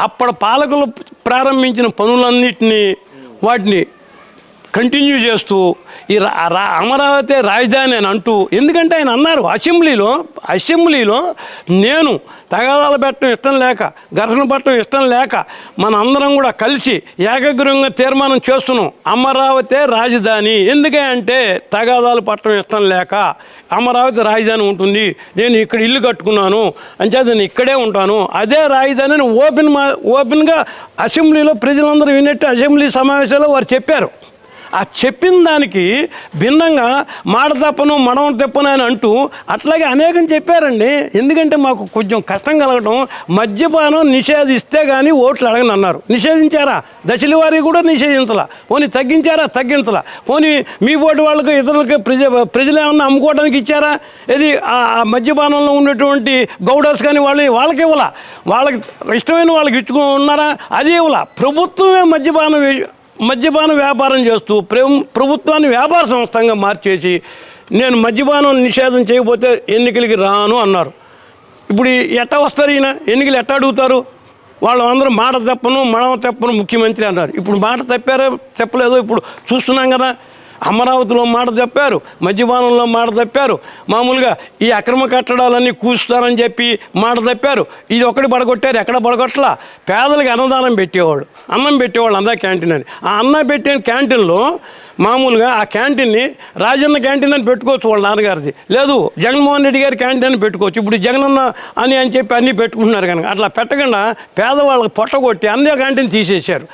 అప్పటి పాలకులు ప్రారంభించిన పనులన్నిటినీ వాటిని కంటిన్యూ చేస్తూ ఈ అమరావతి రాజధాని అని అంటూ ఎందుకంటే ఆయన అన్నారు అసెంబ్లీలో అసెంబ్లీలో నేను తగాదాలు పెట్టడం ఇష్టం లేక ఘర్షణ పట్టడం ఇష్టం లేక మన అందరం కూడా కలిసి ఏకగ్రీవంగా తీర్మానం చేస్తున్నాం. అమరావతి రాజధాని. ఎందుకంటే తగాదాలు పట్టడం ఇష్టం లేక అమరావతి రాజధాని ఉంటుంది. నేను ఇక్కడ ఇల్లు కట్టుకున్నాను. అంచేత నేను ఇక్కడే ఉంటాను. అదే రాజధానిని ఓపెన్ మా ఓపెన్గా అసెంబ్లీలో ప్రజలందరూ విన్నట్టు అసెంబ్లీ సమావేశాల్లో వారు చెప్పారు. ఆ చెప్పిన దానికి భిన్నంగా మాట తప్పను మడమ తప్పను అని అంటూ అట్లాగే అనేకం చెప్పారండి. ఎందుకంటే మాకు కొంచెం కష్టం కలగడం మద్యపానం నిషేధిస్తే కానీ ఓట్లు అడగని అన్నారు. నిషేధించారా? దశల వారి కూడా నిషేధించలా. పోనీ తగ్గించారా? తగ్గించలా. పోనీ మీ పోటీ వాళ్ళకి ఇతరులకి ప్రజ ప్రజలు ఏమన్నా అమ్ముకోవడానికి ఇచ్చారా? ఇది ఆ మద్యపానంలో ఉన్నటువంటి గౌడస్ కానీ వాళ్ళని వాళ్ళకి ఇవ్వాల. వాళ్ళకి ఇష్టమైన వాళ్ళకి ఇచ్చుకున్నారా? అది ఇవ్వాల. ప్రభుత్వమే మద్యపానం మద్యపాన వ్యాపారం చేస్తూ ప్ర- ప్రభుత్వాన్ని వ్యాపార సంస్థంగా మార్చేసి నేను మద్యపానం నిషేధం చేయకపోతే ఎన్నికలకి రాను అన్నారు. ఇప్పుడు ఎట్టా వస్తారు ఈయన? ఎన్నికలు ఎట్టా అడుగుతారు? వాళ్ళు అందరూ మాట తప్పను మనం తప్పను ముఖ్యమంత్రి అన్నారు. ఇప్పుడు మాట తప్పారో చెప్పలేదో ఇప్పుడు చూస్తున్నాం కదా. అమరావతిలో మాట తప్పారు మద్యపానంలో మాట తప్పారు. మామూలుగా ఈ అక్రమ కట్టడాలన్నీ కూస్తారని చెప్పి మాట తప్పారు. ఇది ఒకటి పడగొట్టారు ఎక్కడ పడగొట్టలా? పేదలకు అన్నదానం పెట్టేవాడు అన్నం పెట్టేవాళ్ళు అందా క్యాంటీన్ అని. ఆ అన్నం పెట్టిన క్యాంటీన్లో మామూలుగా ఆ క్యాంటీన్ని రాజన్న క్యాంటీన్ అని పెట్టుకోవచ్చు వాళ్ళ నాన్నగారిది. లేదు జగన్మోహన్ రెడ్డి గారి క్యాంటీన్ అని పెట్టుకోవచ్చు. ఇప్పుడు జగనన్న అని అని చెప్పి అన్నీ పెట్టుకుంటున్నారు కనుక. అట్లా పెట్టకుండా పేదవాళ్ళకి పొట్టగొట్టి అన్ని క్యాంటీన్ తీసేశారు.